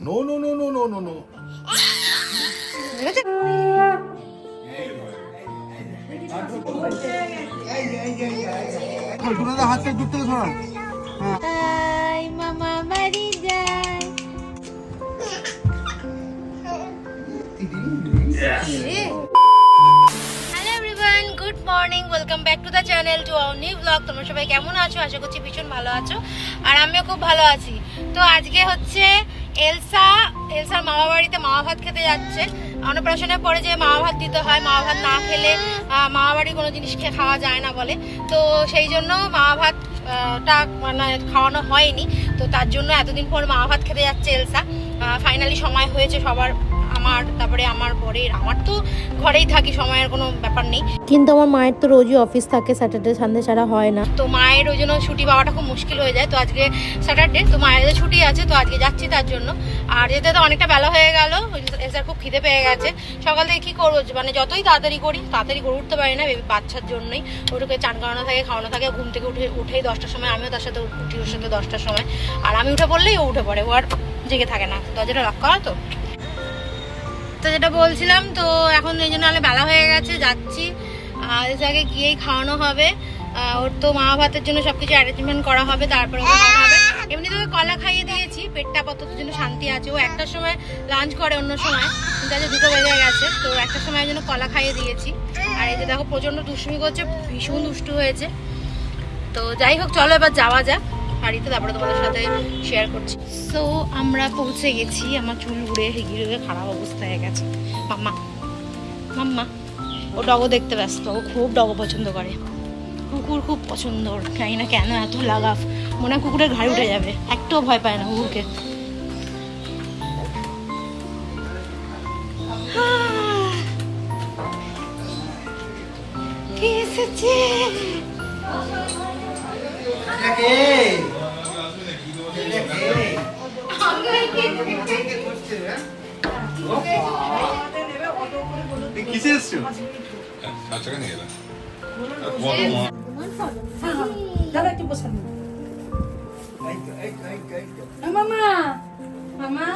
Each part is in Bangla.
No, no, no, no, no, no, no. সোনাদা হাতটা দূর থেকে সরান মামা বাড়ি যাই hello everyone good morning welcome back to the channel to our new blog তোমরা সবাই কেমন আছো? আশা করছি ভীষণ ভালো আছো। আর আমিও খুব ভালো আছি। তো আজকে হচ্ছে এলসা, এলসার মামা বাড়িতে মামা ভাত খেতে যাচ্ছে। অন্নপ্রাশনের পরে যে মামা ভাত দিতে হয়, মামা ভাত না খেলে মামা বাড়ি কোনো জিনিস খেয়ে খাওয়া যায় না বলে। তো সেই জন্য মামা ভাত টা মানে খাওয়ানো হয়নি। তো তার জন্য এতদিন পর মামা ভাত খেতে যাচ্ছে এলসা। ফাইনালি সময় হয়েছে সবার আমার তারপরে আমার বরের আমার তো ঘরেই থাকি সময়ের কোনো ব্যাপার নেই। কিন্তু আমার মায়ের তো রোজই অফিস থাকে স্যাটারডে সানডে ছাড়া হয় না। তো মায়ের ওই জন্য ছুটি পাওয়াটা খুব মুশকিল হয়ে যায়। তো আজকে স্যাটারডে তো মায়ের যে ছুটি আছে তো আজকে যাচ্ছি তার জন্য। আর যেতে তো অনেকটা বেলা হয়ে গেল এসার খুব খিদে পেয়ে গেছে। সকাল থেকে কী করব মানে যতই তাড়াতাড়ি করি তাড়াতাড়ি করে উঠতে পারি না বেবি বাচ্চার জন্যই। ওটুকে চান করানো থাকে খাওয়ানো থাকে ঘুম থেকে উঠে উঠেই দশটার সময় আমিও তার সাথে উঠি ওর সাথে দশটার সময়। আর আমি উঠে পড়লেই ও উঠে পড়ে ও আর জেগে থাকে না। দরজাটা লক করা তো? তো যেটা বলছিলাম, তো এখন এই জন্য আমি বেলা হয়ে গেছে, যাচ্ছি। আর আগে গিয়েই খাওয়ানো হবে। ওর তো মা ভাতের জন্য সবকিছু অ্যারেঞ্জমেন্ট করা হবে, তারপরে হবে। এমনি তো ওকে কলা খাইয়ে দিয়েছি, পেটটা আপাতত জন্য শান্তি আছে। ও একটার সময় লাঞ্চ করে, অন্য সময়। কিন্তু আজ দুটো বেজে গেছে, তো একটার সময় জন্য কলা খাইয়ে দিয়েছি। আর এই যে দেখো প্রচণ্ড দুষ্টুমি করছে, ভীষণ দুষ্টু হয়েছে। তো যাই হোক, চলো এবার যাওয়া যাক। বাড়িতে, তারপরে তোমাদের সাথে শেয়ার করছি। সো আমরা পৌঁছে গেছি। আমার চুল উড়ে উড়ে খারাপ অবস্থা হয়ে গেছে। মাম্মা মাম্মা, ও ডগো দেখতে ব্যস্ত। ও খুব ডগো পছন্দ করে। কুকুর খুব পছন্দ। জানি না কেন এত লাগাফ। মনে হয় কুকুরের ঘাড়ে উঠে যাবে। একটুও ভয় পায় না কুকুরকে। কে? কিসে এসছো বাচ্চাকে নিয়ে এলাম দাদা একটু বসান মামা মামা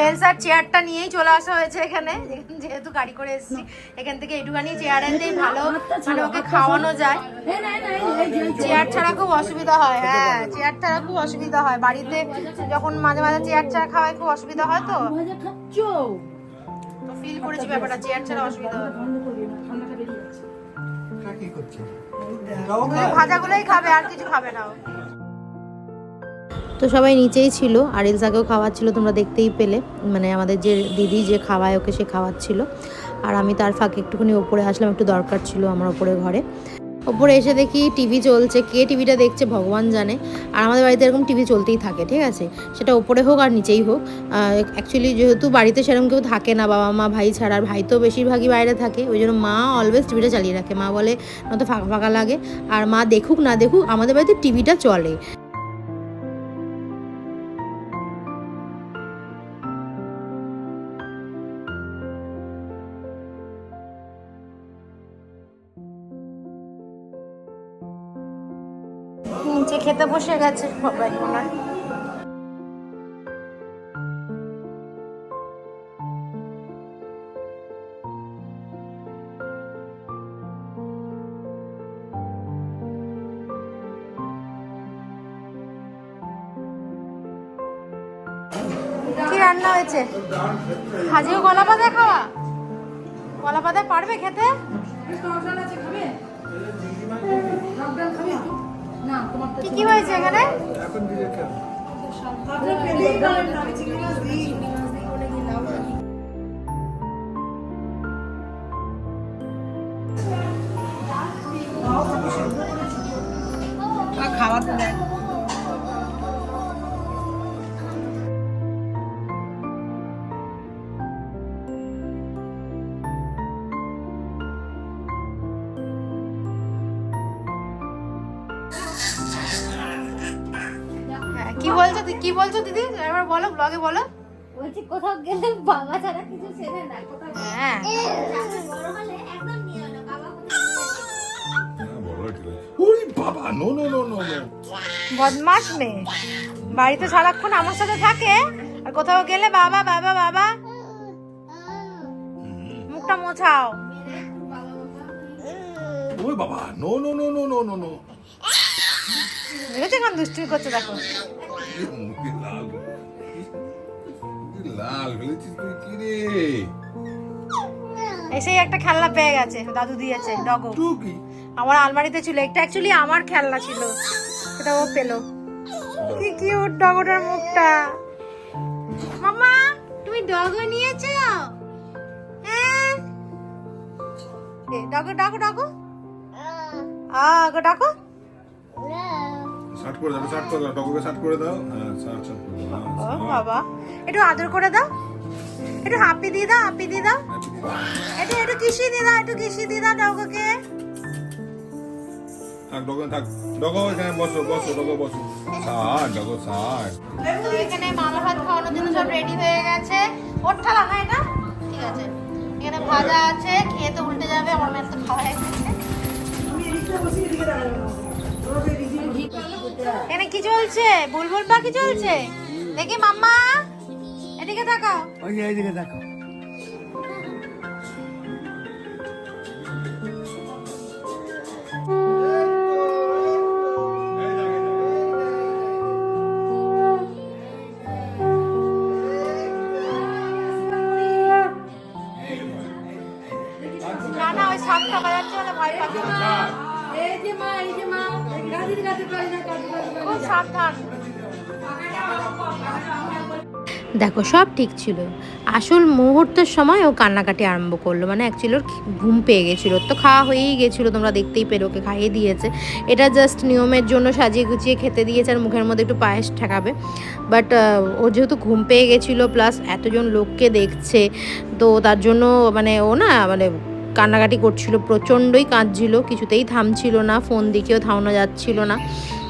এলসার চেয়ারটা নিয়েই চলে আসা হয়েছে এখানে যেহেতু গাড়ি করে এসেছি এখান থেকে একটুখানি চেয়ার আনলেই ভালো মানে ওকে খাওয়ানো যায়। এই না না এই যে চেয়ার ছাড়া খুব অসুবিধা হয় হ্যাঁ চেয়ার ছাড়া খুব অসুবিধা হয়। বাড়িতে যখন মাঝে মাঝে চেয়ার ছাড়া খাওয়ায় খুব অসুবিধা হয় তো? খাচ্ছ? তো ফিল করেছি ব্যাপারটা চেয়ার ছাড়া অসুবিধা হয় বন্ধ করবি না ঠান্ডাটা বেরিয়ে যাচ্ছে। কি করছে? ভাজাগুলোই খাবে আর কিছু খাবে না তো সবাই নিচেই ছিল আর এলসাকেও খাওয়াচ্ছিল তোমরা দেখতেই পেলে। মানে আমাদের যে দিদি যে খাওয়ায় ওকে সে খাওয়াচ্ছিল। আর আমি তার ফাঁকে একটুখানি ওপরে আসলাম একটু দরকার ছিল আমার ওপরে ঘরে। ওপরে এসে দেখি টিভি চলছে, কে টিভিটা দেখছে ভগবান জানে। আর আমাদের বাড়িতে এরকম টিভি চলতেই থাকে, ঠিক আছে? সেটা ওপরে হোক আর নিচেই হোক। অ্যাকচুয়ালি যেহেতু বাড়িতে সেরকম কেউ থাকে না, বাবা মা, ভাই ছাড়া, আর ভাই তো বেশিরভাগই বাইরে থাকে, ওই জন্য মা অলওয়েজ টিভিটা চালিয়ে রাখে। মা বলে নয়তো ফাঁকা ফাঁকা লাগে। আর মা দেখুক না দেখুক, আমাদের বাড়িতে টিভিটা চলে। নিচে খেতে বসে গেছে সবাই মনে কি রান্না হয়েছে? পাতা খাওয়া? কলা পাতা পারবে খেতে? খাবে? না তোমার কি কি হয়েছে এখানে? কি বলছো কি বলছো দিদি? এবার বলো ব্লগে বলো। বলছি কোথাও গেলে বাবা ছাড়া কিছু চেনে না কোথাও হ্যাঁ। বড় হলে একদম নিও না বাবা কোথাও হ্যাঁ, বড় আছে। ওরে বাবা no no no no no বদমাস মেয়ে। বাড়িতে সারাক্ষণ আমার সাথে থাকে আর কোথাও গেলে বাবা বাবা বাবা। মুখটা মোছাও। ওই বাবা no no no no no no no দেখেছ কেমন দুষ্টুমি করছে দেখো? মুখে লাল লাল ফেলেছিস তুই কি রে এসেই একটা খেলনা পেয়ে গেছে দাদু দিয়েছে ডগো। টুকি আমার আলমারিতে ছিল একটা অ্যাকচুয়ালি আমার খেলনা ছিল সেটা ও পেল। কি কিউট ডগোটার মুখটা। মামা তুমি ডগো নিয়েছো? হ্যাঁ। ডগো ডগো ডগো। আ গো ডগো। শার্ট করে দাও শার্ট করে দাও শার্ট করে দাও। হ্যাঁ করে দাও। ও হ্যাঁ, বাবা। একটু আদর করে দাও। একটু হাপি দিয়ে দাও হাপি দিয়ে দাও। একটু একটু কিসি দিয়ে দাও একটু কিসি দিয়ে দাও ডগোকে। থাক ডগো থাক। ডগো এখানে বসো বসো ডগো বসো। শার্ট ডগো তো এখানে মামা ভাত খাওয়ানোর জন্য সব রেডি হয়ে গেছে। ওর থালা না এটা। ঠিক আছে। এখানে ভাজা আছে খেয়ে তো উল্টে যাবে আমার মেয়ে তো খাওয়া হয়ে গেছে এখানে কি চলছে? বুলবুল পাখি চলছে? দেখি মাম্মা। এদিকে তাকাও। ওই যে এইদিকে দেখো। না না ওই সাপ টাকা যাচ্ছে বলে ভয় পাচ্ছে। দেখো, সব ঠিক ছিল। আসল মুহূর্তের সময় ও কান্নাকাটি আরম্ভ করল। মানে অ্যাকচুয়ালি ওর ঘুম পেয়ে গেছিল। ওর তো খাওয়া হয়েই গেছিল, তোমরা দেখতেই পেলে, ওকে খাইয়ে দিয়েছে। এটা জাস্ট নিয়মের জন্য সাজিয়ে গুছিয়ে খেতে দিয়েছে আর মুখের মধ্যে একটু পায়েস ঠেকাবে। বাট ও যেহেতু ঘুম পেয়ে গেছিল প্লাস এতজন লোককে দেখছে, তো তার জন্য মানে ও না মানে কান্নাকাটি করছিল প্রচণ্ডই কাঁদছিল কিছুতেই থামছিল না ফোন দিকেও থামানো যাচ্ছিল না।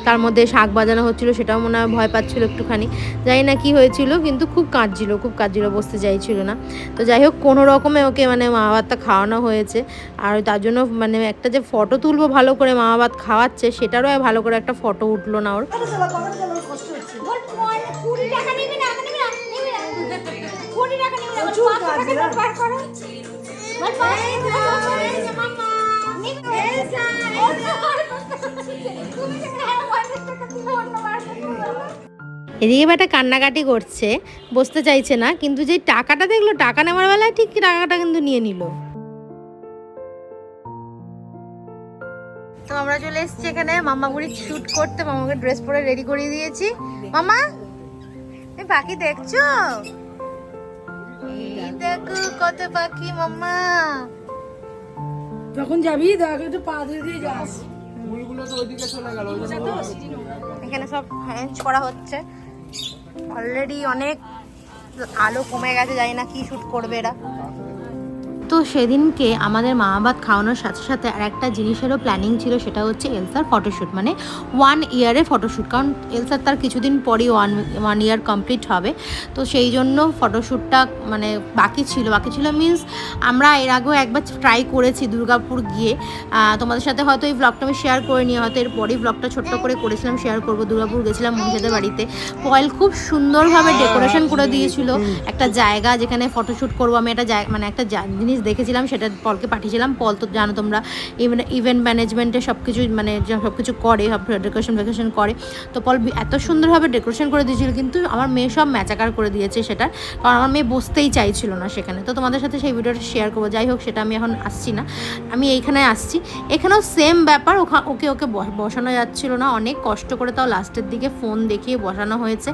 তার মধ্যে শাক বাজানো হচ্ছিল সেটাও মনে হয় ভয় পাচ্ছিল একটুখানি। জানি না কি হয়েছিল কিন্তু খুব কাঁদছিল খুব কাঁদছিল বসতে চাইছিল না। তো যাই হোক কোনো রকমে ওকে মানে মা ভাতটা খাওয়ানো হয়েছে। আর তার জন্য মানে একটা যে ফটো তুলবো ভালো করে মা ভাত খাওয়াচ্ছে সেটারও আর ভালো করে একটা ফটো উঠল না ওর। বল টাকা এদিকে বেটা কান্নাকাটি করছে, বসতে চাইছে না, কিন্তু যে টাকাটা দেখল, টাকা নেওয়ার বেলায় ঠিক টাকাটা কিন্তু নিয়ে নিল। তো আমরা চলে এসেছি এখানে মামা বুড়ি শুট করতে, মামাকে ড্রেস পরে রেডি করিয়ে দিয়েছি। মামা, তুমি পাখি দেখছ? দেখো কত পাখি মাম্মা। যখন যাবি দেখ একটু পা দিয়ে দিয়ে যাস এখানে সব হ্যাঞ্চ করা হচ্ছে। অলরেডি অনেক আলো কমে গেছে জানি না কি শুট করবে এরা। তো সেদিনকে আমাদের মা ভাত খাওয়ানোর সাথে সাথে আর একটা জিনিসেরও প্ল্যানিং ছিল, সেটা হচ্ছে এলসার ফটোশ্যুট মানে ওয়ান ইয়ারে ফটোশ্যুট কারণ এলসার তার কিছুদিন পরই ওয়ান ওয়ান ইয়ার কমপ্লিট হবে। তো সেই জন্য ফটোশ্যুটটা মানে বাকি ছিল। বাকি ছিল মিন্স আমরা এর আগেও একবার ট্রাই করেছি দুর্গাপুর গিয়ে। তোমাদের সাথে হয়তো এই ব্লগটা আমি শেয়ার করে নিয়ে হয়তো এরপরেই ব্লগটা ছোট্ট করে করেছিলাম শেয়ার করব। দুর্গাপুর গেছিলাম মনীষাদের বাড়িতে। পয়েল খুব সুন্দরভাবে ডেকোরেশন করে দিয়েছিল। একটা জায়গা যেখানে ফটোশ্যুট করব, আমি একটা মানে একটা জা- দেখেছিলাম, সেটা পলকে পাঠিয়েছিলাম। পল তো জানো তোমরা ইভেন ইভেন্ট ম্যানেজমেন্টে সব কিছু মানে সব কিছু করে, সব ডেকোরেশন ফেকোরেশন করে। তো পল এত সুন্দরভাবে ডেকোরেশন করে দিয়েছিল, কিন্তু আমার মেয়ে সব ম্যাচাকার করে দিয়েছে সেটা। কারণ আমার মেয়ে বসতেই চাইছিল না সেখানে। তো তোমাদের সাথে সেই ভিডিওটা শেয়ার করব, যাই হোক সেটা আমি এখন আসছি না। আমি এইখানে আসছি। এখানেও সেম ব্যাপার ওকে ওকে বসানো যাচ্ছিল না অনেক। কষ্ট করে তাও লাস্টের দিকে ফোন দেখিয়ে বসানো হয়েছে।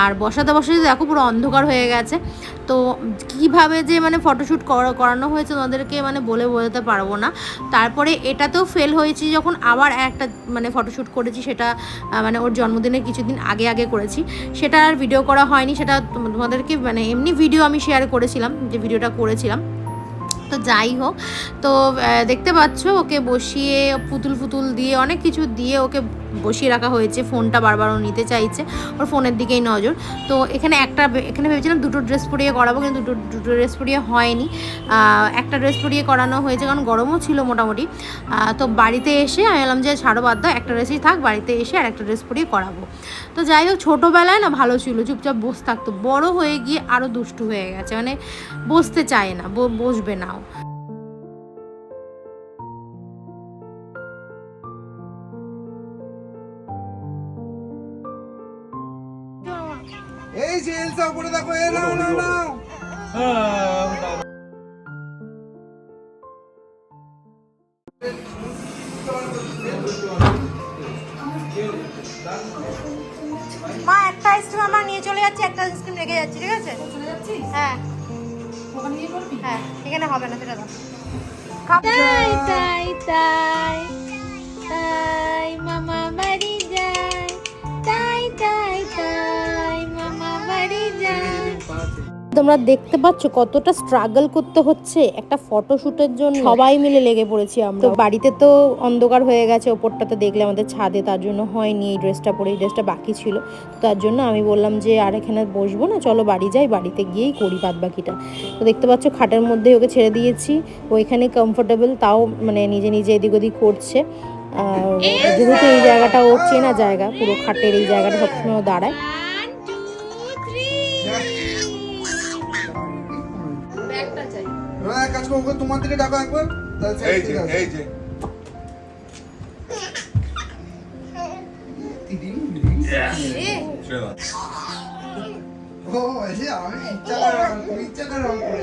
আর বসাতে বসাতে দেখো পুরো অন্ধকার হয়ে গেছে। তো কীভাবে যে মানে ফটোশ্যুট করানো হয়েছে তোমাদেরকে মানে বলে বোঝাতে পারব না। তারপরে এটাতেও ফেল হয়েছি, যখন আবার একটা মানে ফটোশ্যুট করেছি, সেটা মানে ওর জন্মদিনের কিছুদিন আগে আগে করেছি। সেটা আর ভিডিও করা হয়নি, সেটা তোমাদেরকে মানে এমনি ভিডিও আমি শেয়ার করেছিলাম, যে ভিডিওটা করেছিলাম। তো যাই হোক, তো দেখতে পাচ্ছ ওকে বসিয়ে পুতুল ফুতুল দিয়ে, অনেক কিছু দিয়ে ওকে বসিয়ে রাখা হয়েছে, ফোনটা বারবার ও নিতে চাইছে, ওর ফোনের দিকেই নজর। তো এখানে একটা এখানে ভেবেছিলাম দুটো ড্রেস পরিয়ে করাবো, কিন্তু দুটো দুটো ড্রেস পরিয়ে হয়নি। একটা ড্রেস পরিয়ে করানো হয়েছে, কারণ গরমও ছিল মোটামুটি। তো বাড়িতে এসে আমি বললাম যে ছাড়ো বাদ দাও, একটা ড্রেসই থাক, বাড়িতে এসে আর একটা ড্রেস পরিয়ে করাবো। তো যাই হোক, ছোটোবেলায় না ভালো ছিল, চুপচাপ বসে থাকতো। বড় হয়ে গিয়ে আরও দুষ্টু হয়ে গেছে মানে বসতে চায় না বসবে নাও এই যে এলসা উপরে দেখো এ নাও নাও নাও। মা একটা আইসক্রিম আমরা নিয়ে চলে যাচ্ছি একটা আইসক্রিম রেখে যাচ্ছি ঠিক আছে? চলে হ্যাঁ। ওখানে গিয়ে করবি? হ্যাঁ এখানে হবে না সেটা দাও। তাই তাই তাই তাই। তোমরা দেখতে পাচ্ছ কতটা স্ট্রাগল করতে হচ্ছে একটা ফটোশুটের জন্য। সবাই মিলে লেগে পড়েছি আমরা। তো বাড়িতে তো অন্ধকার হয়ে গেছে ওপরটাতে দেখলে আমাদের ছাদে তার জন্য হয়নি এই ড্রেসটা পরে এই ড্রেসটা বাকি ছিল। তো তার জন্য আমি বললাম যে আর এখানে বসবো না চলো বাড়ি যাই বাড়িতে গিয়েই করি বাদ বাকিটা তো দেখতে পাচ্ছ খাটের মধ্যে ওকে ছেড়ে দিয়েছি। ওইখানে কমফোর্টেবল তাও মানে নিজে নিজে এদিক ওদিক করছে। আর যেহেতু এই জায়গাটা ওর চেনা জায়গা পুরো খাটের এই জায়গাটা সবসময় দাঁড়ায়। চাই এক কাজ করব তোমার দিকে ডাকো একবার। এই যে আছে। এই যে। ও এসে আমি ইচ্ছা করে তুমি ইচ্ছা করে রং করে